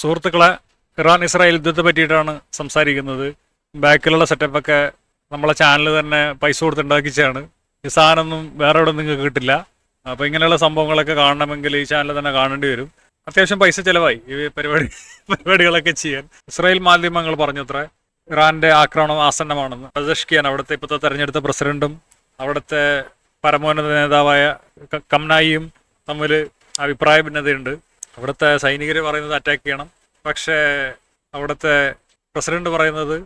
സുഹൃത്തുക്കളെ Iran Israel യുദ്ധത്തെ പറ്റിയിട്ടാണ് സംസാരിക്കുന്നത്. ബാക്കിലുള്ള സെറ്റപ്പൊക്കെ നമ്മളെ ചാനൽ തന്നെ പൈസ കൊടുത്തുണ്ടാക്കിച്ചാണ് ഈ സാധനമൊന്നും വേറെ എവിടെ നിങ്ങൾക്ക് കിട്ടില്ല. അപ്പോൾ ഇങ്ങനെയുള്ള സംഭവങ്ങളൊക്കെ കാണണമെങ്കിൽ ഈ ചാനൽ തന്നെ കാണേണ്ടി വരും. അത്യാവശ്യം പൈസ ചിലവായി ഈ പരിപാടി പരിപാടികളൊക്കെ ചെയ്യാൻ. ഇസ്രായേൽ മാധ്യമങ്ങൾ പറഞ്ഞു അത്ര ഇറാന്റെ ആക്രമണം ആസന്നമാണെന്ന്. പ്രദർശിക്കാൻ അവിടുത്തെ ഇപ്പോഴത്തെ തെരഞ്ഞെടുത്ത പ്രസിഡന്റും അവിടുത്തെ പരമോന്നത നേതാവായ കംനായിയും തമ്മിൽ അഭിപ്രായ ഭിന്നതയുണ്ട്. അവിടുത്തെ സൈനികർ പറയുന്നത് അറ്റാക്ക് ചെയ്യണം. പക്ഷേ അവിടുത്തെ പ്രസിഡന്റ് പറയുന്നത്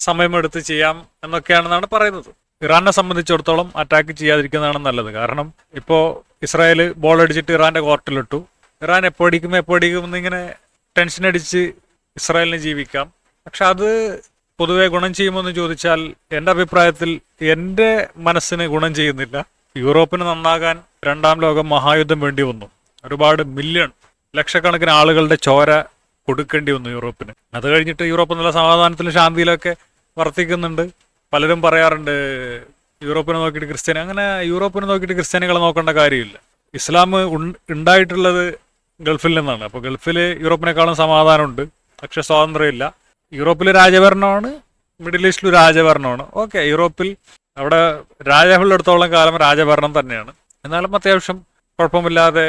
സമയമെടുത്ത് ചെയ്യാം എന്നൊക്കെയാണെന്നാണ് പറയുന്നത്. ഇറാനെ സംബന്ധിച്ചിടത്തോളം അറ്റാക്ക് ചെയ്യാതിരിക്കുന്നതാണ് നല്ലത്. കാരണം ഇപ്പോൾ ഇസ്രായേൽ ബോൾ അടിച്ചിട്ട് ഇറാന്റെ കോർട്ടിലിട്ടു. ഇറാൻ എപ്പോടിക്കും എപ്പോടിക്കും എന്നിങ്ങനെ ടെൻഷൻ അടിച്ച് ഇസ്രായേലിന് ജീവിക്കാം. പക്ഷെ അത് പൊതുവെ ഗുണം ചെയ്യുമെന്ന് ചോദിച്ചാൽ എന്റെ അഭിപ്രായത്തിൽ എന്റെ മനസ്സിന് ഗുണം ചെയ്യുന്നില്ല. യൂറോപ്പിന് നന്നാകാൻ രണ്ടാം ലോക മഹായുദ്ധം വേണ്ടി വന്നു. ഒരുപാട് മില്യൺ ലക്ഷക്കണക്കിന് ആളുകളുടെ ചോര കൊടുക്കേണ്ടി വന്നു യൂറോപ്പിന്. അത് കഴിഞ്ഞിട്ട് യൂറോപ്പ് നല്ല സമാധാനത്തിലും ശാന്തിയിലൊക്കെ വർത്തിക്കുന്നുണ്ട്. പലരും പറയാറുണ്ട് യൂറോപ്പിനെ നോക്കിയിട്ട് ക്രിസ്ത്യാനി അങ്ങനെ യൂറോപ്പിനെ നോക്കിയിട്ട് ക്രിസ്ത്യാനികളെ നോക്കേണ്ട കാര്യമില്ല. ഇസ്ലാം ഉണ്ടായിട്ടുള്ളത് ഗൾഫിൽ നിന്നാണ്. അപ്പോൾ ഗൾഫിൽ യൂറോപ്പിനേക്കാളും സമാധാനമുണ്ട്. പക്ഷെ സ്വാതന്ത്ര്യമില്ല. യൂറോപ്പിൽ രാജഭരണമാണ് മിഡിൽ ഈസ്റ്റിൽ രാജഭരണമാണ്. ഓക്കെ യൂറോപ്പിൽ അവിടെ രാജാവുള്ളിടത്തോളം കാലം രാജഭരണം തന്നെയാണ്. എന്നാലും അത്യാവശ്യം കുഴപ്പമില്ലാതെ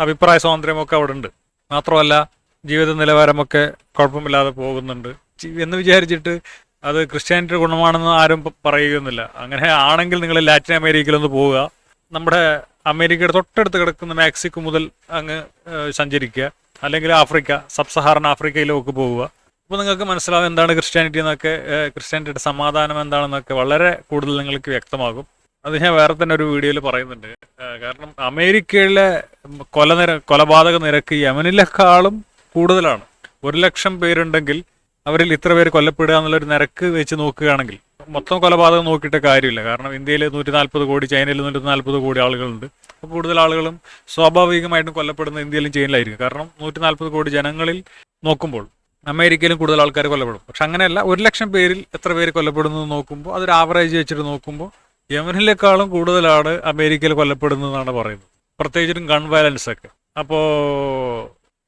അഭിപ്രായ സ്വാതന്ത്ര്യമൊക്കെ അവിടെ ഉണ്ട് മാത്രമല്ല ജീവിത നിലവാരമൊക്കെ കുഴപ്പമില്ലാതെ പോകുന്നുണ്ട്. എന്ന് വിചാരിച്ചിട്ട് അത് ക്രിസ്ത്യാനിറ്റി ഗുണമാണെന്ന് ആരും പറയുകയൊന്നുമില്ല. അങ്ങനെ ആണെങ്കിൽ നിങ്ങൾ ലാറ്റിൻ അമേരിക്കയിലൊന്ന് പോവുക. നമ്മുടെ അമേരിക്കയുടെ തൊട്ടടുത്ത് കിടക്കുന്ന മെക്സിക്കോ മുതൽ അങ്ങ് സഞ്ചരിക്കുക. അല്ലെങ്കിൽ ആഫ്രിക്ക സബ് സഹാറൻ ആഫ്രിക്കയിലേക്ക് പോവുക. അപ്പോൾ നിങ്ങൾക്ക് മനസ്സിലാവും എന്താണ് ക്രിസ്ത്യാനിറ്റി എന്നൊക്കെ ക്രിസ്ത്യാനിറ്റിയുടെ സമാധാനം എന്താണെന്നൊക്കെ വളരെ കൂടുതൽ നിങ്ങൾക്ക് വ്യക്തമാകും. അത് ഞാൻ വേറെ തന്നെ ഒരു വീഡിയോയിൽ പറയുന്നുണ്ട്. കാരണം അമേരിക്കയിലെ കൊല നിര കൊലപാതക നിരക്ക് യമനിലേക്കാളും കൂടുതലാണ്. ഒരു ലക്ഷം പേരുണ്ടെങ്കിൽ അവരിൽ ഇത്ര പേര് കൊല്ലപ്പെടുക എന്നുള്ളൊരു നിരക്ക് വെച്ച് നോക്കുകയാണെങ്കിൽ മൊത്തം കൊലപാതകം നോക്കിയിട്ട് കാര്യമില്ല. കാരണം ഇന്ത്യയിൽ നൂറ്റി നാൽപ്പത് കോടി ചൈനയിൽ നൂറ്റി നാൽപ്പത് കോടി ആളുകളുണ്ട്. അപ്പോൾ കൂടുതൽ ആളുകളും സ്വാഭാവികമായിട്ടും കൊല്ലപ്പെടുന്ന ഇന്ത്യയിലും ചൈനയിലായിരിക്കും. കാരണം നൂറ്റി നാൽപ്പത് കോടി ജനങ്ങളിൽ നോക്കുമ്പോൾ അമേരിക്കയിലും കൂടുതൽ ആൾക്കാർ കൊല്ലപ്പെടും. പക്ഷെ അങ്ങനെയല്ല ഒരു ലക്ഷം പേരിൽ എത്ര പേര് കൊല്ലപ്പെടുന്നു നോക്കുമ്പോൾ അതൊരു ആവറേജ് വെച്ചിട്ട് നോക്കുമ്പോൾ യമനിലേക്കാളും കൂടുതലാണ് അമേരിക്കയിൽ കൊല്ലപ്പെടുന്നതെന്നാണ് പറയുന്നത്. പ്രത്യേകിച്ചും ഗൺ വയലൻസ് ഒക്കെ. അപ്പോൾ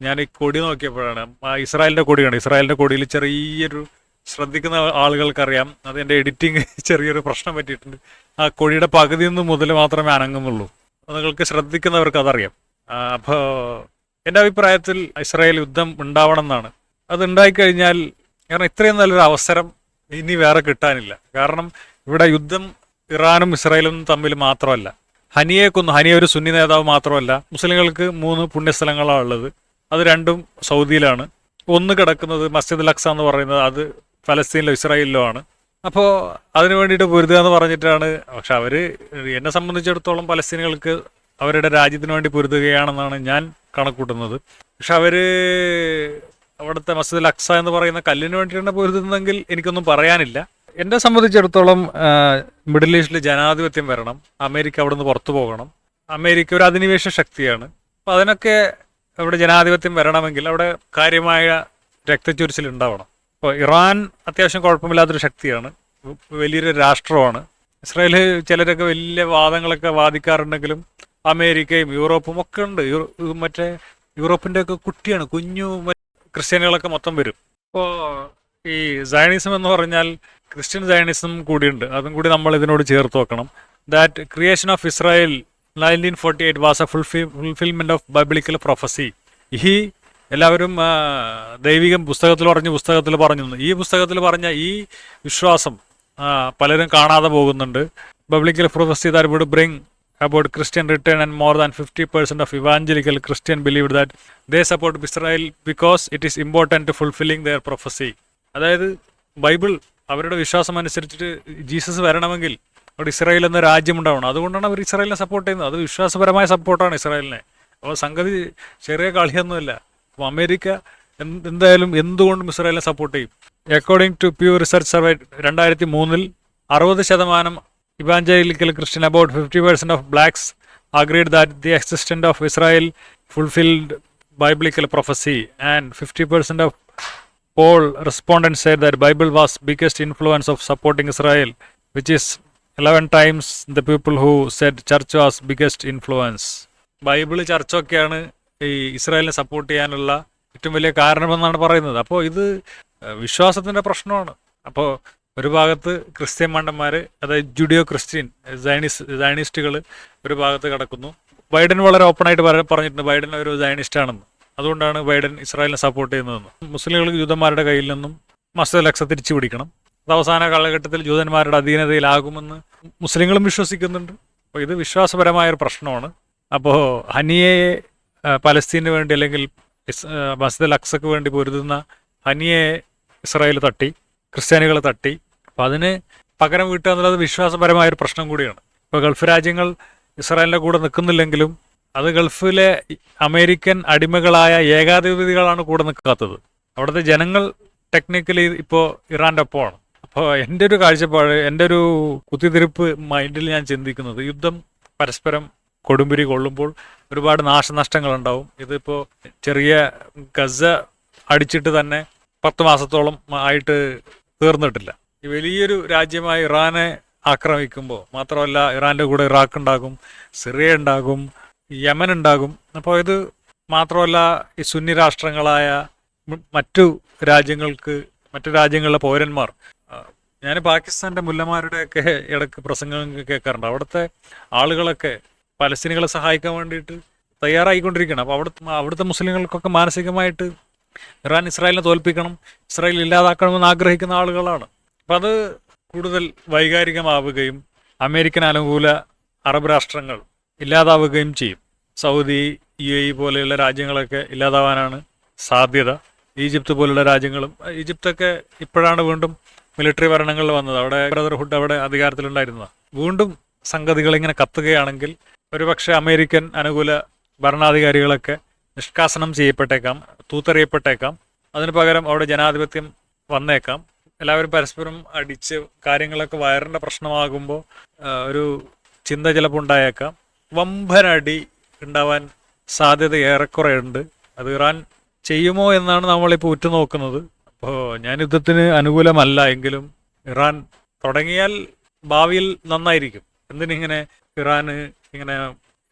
ഞാൻ ഈ കൊടി നോക്കിയപ്പോഴാണ് ഇസ്രായേലിന്റെ കൊടിയാണ്. ഇസ്രായേലിന്റെ കൊടിയിൽ ചെറിയൊരു ശ്രദ്ധിക്കുന്ന ആളുകൾക്കറിയാം. എന്റെ എഡിറ്റിംഗ് ചെറിയൊരു പ്രശ്നം പറ്റിയിട്ടുണ്ട്. ആ കൊടിയുടെ പകുതി നിന്ന് മുതൽ മാത്രമേ അനങ്ങുന്നുള്ളൂ. നിങ്ങൾക്ക് ശ്രദ്ധിക്കുന്നവർക്ക് അതറിയാം. അപ്പോൾ എന്റെ അഭിപ്രായത്തിൽ ഇസ്രായേൽ യുദ്ധം ഉണ്ടാവണം എന്നാണ്. അത് ഉണ്ടായിക്കഴിഞ്ഞാൽ കാരണം ഇത്രയും നല്ലൊരു അവസരം ഇനി വേറെ കിട്ടാനില്ല. കാരണം ഇവിടെ യുദ്ധം ഇറാനും ഇസ്രായേലും തമ്മിൽ മാത്രമല്ല. ഹനിയെ കൊന്നു. ഹനിയ ഒരു സുന്നി നേതാവ് മാത്രമല്ല. മുസ്ലിങ്ങൾക്ക് മൂന്ന് പുണ്യസ്ഥലങ്ങളാണ് ഉള്ളത്. അത് രണ്ടും സൗദിയിലാണ്. ഒന്ന് കിടക്കുന്നത് മസ്ജിദ് ലക്സ എന്ന് പറയുന്നത് അത് ഫലസ്തീനിലോ ഇസ്രായേലിലോ ആണ്. അപ്പോൾ അതിനു വേണ്ടിയിട്ട് പൊരുതുക എന്ന് പറഞ്ഞിട്ടാണ്. പക്ഷെ അവർ എന്നെ സംബന്ധിച്ചിടത്തോളം പലസ്തീനികൾക്ക് അവരുടെ രാജ്യത്തിന് വേണ്ടി പൊരുതുകയാണെന്നാണ് ഞാൻ കണക്കൂട്ടുന്നത്. പക്ഷെ അവർ അവിടുത്തെ മസ്ജിദ് അക്സ എന്ന് പറയുന്ന കല്ലിന് വേണ്ടിയിട്ടാണ് പൊരുതുന്നതെങ്കിൽ എനിക്കൊന്നും പറയാനില്ല. എന്നെ സംബന്ധിച്ചിടത്തോളം മിഡിൽ ഈസ്റ്റിൽ ജനാധിപത്യം വരണം അമേരിക്ക അവിടെ നിന്ന് പുറത്തു പോകണം. അമേരിക്ക ഒരു അധിനിവേശ ശക്തിയാണ്. അപ്പം അതിനൊക്കെ അവിടെ ജനാധിപത്യം വരണമെങ്കിൽ അവിടെ കാര്യമായ രക്തച്ചൊരിച്ചിൽ ഉണ്ടാവണം. ഇപ്പോൾ ഇറാൻ അത്യാവശ്യം കുഴപ്പമില്ലാത്തൊരു ശക്തിയാണ്. വലിയൊരു രാഷ്ട്രമാണ്. ഇസ്രായേൽ ചിലരൊക്കെ വലിയ വാദങ്ങളൊക്കെ വാദിക്കാറുണ്ടെങ്കിലും അമേരിക്കയും യൂറോപ്പും ഒക്കെ ഉണ്ട്. മറ്റേ യൂറോപ്പിന്റെ ഒക്കെ കുട്ടിയാണ് കുഞ്ഞു ക്രിസ്ത്യാനികളൊക്കെ മൊത്തം വരും. അപ്പോൾ ഈ സയണിസം എന്ന് പറഞ്ഞാൽ ക്രിസ്ത്യൻ സയണിസം കൂടിയുണ്ട്. അതും കൂടി നമ്മൾ ഇതിനോട് ചേർത്ത് വെക്കണം. That creation of Israel nineteen forty eight was a fulfil fulfilment of biblical prophecy ഈ എല്ലാവരും ദൈവികം പുസ്തകത്തിൽ പറഞ്ഞ് പുസ്തകത്തിൽ പറഞ്ഞു. ഈ പുസ്തകത്തിൽ പറഞ്ഞ ഈ വിശ്വാസം പലരും കാണാതെ പോകുന്നുണ്ട്. Biblical prophecy that would bring about Christian return and more than 50% of evangelical Christian believed that they support Israel because it is important to fulfilling their prophecy. അതായത് ബൈബിൾ അവരുടെ വിശ്വാസം അനുസരിച്ചിട്ട് ജീസസ് വരണമെങ്കിൽ അവിടെ ഇസ്രായേൽ എന്ന രാജ്യം ഉണ്ടാവണം അതുകൊണ്ടാണ് അവർ ഇസ്രായേലിനെ സപ്പോർട്ട് ചെയ്യുന്നത്. അത് വിശ്വാസപരമായ സപ്പോർട്ടാണ് ഇസ്രായേലിനെ. അപ്പോൾ സംഗതി ചെറിയ കളിയൊന്നുമല്ല. അപ്പോൾ അമേരിക്ക എന്തായാലും എന്തുകൊണ്ടും ഇസ്രായേലിനെ സപ്പോർട്ട് ചെയ്യും. According to Pew research survey രണ്ടായിരത്തി മൂന്നിൽ അറുപത് ശതമാനം evangelical Christian, about 50% of blacks agreed that the existence of Israel fulfilled biblical prophecy, and 50% of poll respondents said that Bible was biggest influence of supporting Israel, which is 11 times the people who said church was biggest influence. Bible ചർച്ചൊക്കെയാണ് ഈ ഇസ്രായേലിനെ support ചെയ്യാനുള്ള ഏറ്റവും വലിയ കാരണമെന്നാണ് പറയുന്നത്. അപ്പോൾ ഇത് വിശ്വാസത്തിന്റെ പ്രശ്നമാണ്. അപ്പോൾ ഒരു ഭാഗത്ത് ക്രിസ്ത്യൻ മണ്ടന്മാർ അതായത് ജുഡിയോ ക്രിസ്ത്യൻ സൈനിസ് സൈനിസ്റ്റുകൾ ഒരു ഭാഗത്ത് കിടക്കുന്നു. ബൈഡൻ വളരെ ഓപ്പണായിട്ട് പറഞ്ഞിട്ടുണ്ട്. ബൈഡൻ ഒരു സൈനിസ്റ്റ് ആണെന്ന്. അതുകൊണ്ടാണ് ബൈഡൻ ഇസ്രായേലിനെ സപ്പോർട്ട് ചെയ്യുന്നതെന്ന്. മുസ്ലിങ്ങൾക്ക് ജൂതന്മാരുടെ കയ്യിൽ നിന്നും മസ്ജിദ് അലക്സ തിരിച്ചു പിടിക്കണം അത് അവസാന കാലഘട്ടത്തിൽ ജൂതന്മാരുടെ അധീനതയിലാകുമെന്ന് മുസ്ലിങ്ങളും വിശ്വസിക്കുന്നുണ്ട്. അപ്പോൾ ഇത് വിശ്വാസപരമായ ഒരു പ്രശ്നമാണ്. അപ്പോൾ ഹനിയയെ പലസ്തീനു വേണ്ടി അല്ലെങ്കിൽ മസ്ജിദ് അക്സക്ക് വേണ്ടി പൊരുതുന്ന ഹനിയെ ഇസ്രായേൽ തട്ടി ക്രിസ്ത്യാനികൾ തട്ടി. അപ്പോൾ അതിന് പകരം വീട്ടുക എന്നുള്ളത് വിശ്വാസപരമായ ഒരു പ്രശ്നം കൂടിയാണ്. ഇപ്പോൾ ഗൾഫ് രാജ്യങ്ങൾ ഇസ്രായേലിന്റെ കൂടെ നിൽക്കുന്നില്ലെങ്കിലും അത് ഗൾഫിലെ അമേരിക്കൻ അടിമകളായ ഏകാധിപതികളാണ് കൂടെ നിൽക്കാത്തത് അവിടുത്തെ ജനങ്ങൾ ടെക്നിക്കലി ഇപ്പോൾ ഇറാന്റെ ഒപ്പമാണ്. അപ്പോൾ എന്റെ ഒരു കാഴ്ചപ്പാട് എന്റെ ഒരു കുത്തിതിരിപ്പ് മൈൻഡിൽ ഞാൻ ചിന്തിക്കുന്നത് യുദ്ധം പരസ്പരം കൊടുമ്പിരി കൊള്ളുമ്പോൾ ഒരുപാട് നാശനഷ്ടങ്ങൾ ഉണ്ടാവും ഇതിപ്പോൾ ചെറിയ ഗസ അടിച്ചിട്ട് തന്നെ പത്ത് മാസത്തോളം ആയിട്ട് തീർന്നിട്ടില്ല. ഈ വലിയൊരു രാജ്യമായ ഇറാനെ ആക്രമിക്കുമ്പോൾ മാത്രമല്ല ഇറാന്റെ കൂടെ ഇറാഖ് ഉണ്ടാകും സിറിയ ഉണ്ടാകും യമൻ ഉണ്ടാകും അപ്പോൾ ഇത് മാത്രമല്ല ഈ സുന്നി രാഷ്ട്രങ്ങളായ മറ്റു രാജ്യങ്ങൾക്ക് മറ്റു രാജ്യങ്ങളിലെ പൗരന്മാർ ഞാൻ പാകിസ്ഥാന്റെ മുല്ലമാരുടെയൊക്കെ ഇടയ്ക്ക് പ്രസംഗങ്ങൾ കേൾക്കാറുണ്ട്. അവിടുത്തെ ആളുകളൊക്കെ പലസ്തീനികളെ സഹായിക്കാൻ വേണ്ടിയിട്ട് തയ്യാറായിക്കൊണ്ടിരിക്കുകയാണ്. അപ്പോൾ അവിടുത്തെ അവിടുത്തെ മുസ്ലിങ്ങൾക്കൊക്കെ മാനസികമായിട്ട് ഇറാൻ ഇസ്രായേലിനെ തോൽപ്പിക്കണം ഇസ്രായേൽ ഇല്ലാതാക്കണമെന്ന് ആഗ്രഹിക്കുന്ന ആളുകളാണ്. അപ്പം അത് കൂടുതൽ വൈകാരികമാവുകയും അമേരിക്കൻ അനുകൂല അറബ് രാഷ്ട്രങ്ങൾ ഇല്ലാതാവുകയും ചെയ്യും. സൗദി യു എ പോലെയുള്ള രാജ്യങ്ങളൊക്കെ ഇല്ലാതാവാനാണ് സാധ്യത. ഈജിപ്ത് പോലുള്ള രാജ്യങ്ങളും ഈജിപ്തൊക്കെ ഇപ്പോഴാണ് വീണ്ടും മിലിറ്ററി ഭരണങ്ങൾ വന്നത്. അവിടെ ബ്രദർഹുഡ് അവിടെ അധികാരത്തിലുണ്ടായിരുന്നത്. വീണ്ടും സംഗതികൾ ഇങ്ങനെ കത്തുകയാണെങ്കിൽ ഒരുപക്ഷെ അമേരിക്കൻ അനുകൂല ഭരണാധികാരികളൊക്കെ നിഷ്കാസനം ചെയ്യപ്പെട്ടേക്കാം തൂത്തെറിയപ്പെട്ടേക്കാം. അതിന് പകരം അവിടെ ജനാധിപത്യം വന്നേക്കാം. എല്ലാവരും പരസ്പരം അടിച്ച് കാര്യങ്ങളൊക്കെ വയറിന്റെ പ്രശ്നമാകുമ്പോൾ ഒരു ചിന്ത ചിലപ്പോൾ ഉണ്ടായേക്കാം വമ്പനടി ഉണ്ടാവാൻ സാധ്യത ഏറെക്കുറെ ഉണ്ട് അത് ഇറാൻ ചെയ്യുമോ എന്നാണ് നമ്മളിപ്പോൾ ഉറ്റുനോക്കുന്നത്. അപ്പോൾ ഞാൻ യുദ്ധത്തിന് അനുകൂലമല്ല എങ്കിലും ഇറാൻ തുടങ്ങിയാൽ ഭാവിയിൽ നന്നായിരിക്കും. എന്തിനിങ്ങനെ ഇറാന് ഇങ്ങനെ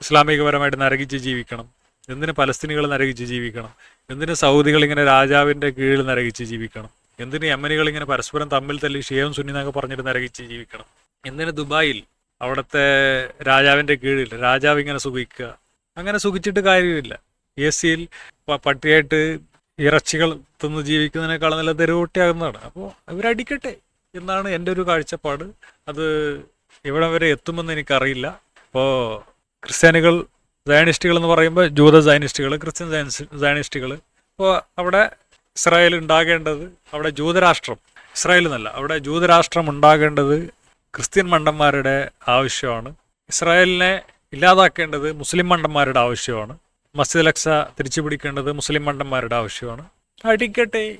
ഇസ്ലാമികപരമായിട്ട് നരകിച്ച് ജീവിക്കണം? എന്തിന് പലസ്തീനികൾ നരകിച്ച് ജീവിക്കണം? എന്തിന് സൗദികൾ ഇങ്ങനെ രാജാവിന്റെ കീഴിൽ നരകിച്ച് ജീവിക്കണം? എന്തിന് യമനികൾ ഇങ്ങനെ പരസ്പരം തമ്മിൽ തല്ലി ഷിയവും സുന്നി എന്നൊക്കെ പറഞ്ഞിട്ട് നരകിച്ച് ജീവിക്കണം? എന്തിന് ദുബായിൽ അവിടുത്തെ രാജാവിന്റെ കീഴിൽ രാജാവ് ഇങ്ങനെ സുഖിക്കുക. അങ്ങനെ സുഖിച്ചിട്ട് കാര്യമില്ല. എ സിയിൽ പട്ടിയായിട്ട് ഇറച്ചികൾ തിന്ന് ജീവിക്കുന്നതിനേക്കാളും നല്ല തെരുവോട്ടിയാകുന്നതാണ്. അപ്പോൾ അവരടിക്കട്ടെ എന്നാണ് എന്റെ ഒരു കാഴ്ചപ്പാട്. അത് ഇവിടെ വരെ എത്തുമെന്ന് എനിക്കറിയില്ല. അപ്പോൾ ക്രിസ്ത്യാനികൾ സയനിസ്റ്റുകൾ എന്ന് പറയുമ്പോൾ ജൂത സയനിസ്റ്റുകൾ ക്രിസ്ത്യൻ സയൻസ് സയനിസ്റ്റുകൾ. അപ്പോൾ അവിടെ ഇസ്രായേൽ ഉണ്ടാകേണ്ടത് അവിടെ ജൂതരാഷ്ട്രം ഇസ്രായേൽ എന്നല്ല അവിടെ ജൂതരാഷ്ട്രം ഉണ്ടാകേണ്ടത് ക്രിസ്ത്യൻ മണ്ടന്മാരുടെ ആവശ്യമാണ്. ഇസ്രായേലിനെ ഇല്ലാതാക്കേണ്ടത് മുസ്ലിം മണ്ടന്മാരുടെ ആവശ്യമാണ്. മസ്ജിദ് അലക്സ തിരിച്ചു പിടിക്കേണ്ടത് മുസ്ലിം മണ്ടന്മാരുടെ ആവശ്യമാണ്. അടിക്കട്ടെ.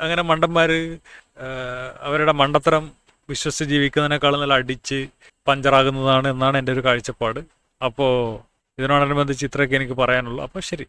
അങ്ങനെ മണ്ടന്മാർ അവരുടെ മണ്ടത്തരം വിശ്വസിച്ച് ജീവിക്കുന്നതിനേക്കാളും നല്ല അടിച്ച് പഞ്ചറാകുന്നതാണ് എന്നാണ് എന്റെ ഒരു കാഴ്ചപ്പാട്. അപ്പോൾ ഇതിനോടനുബന്ധിച്ച് ഇത്രയൊക്കെ എനിക്ക് പറയാനുള്ളൂ. അപ്പോൾ ശരി.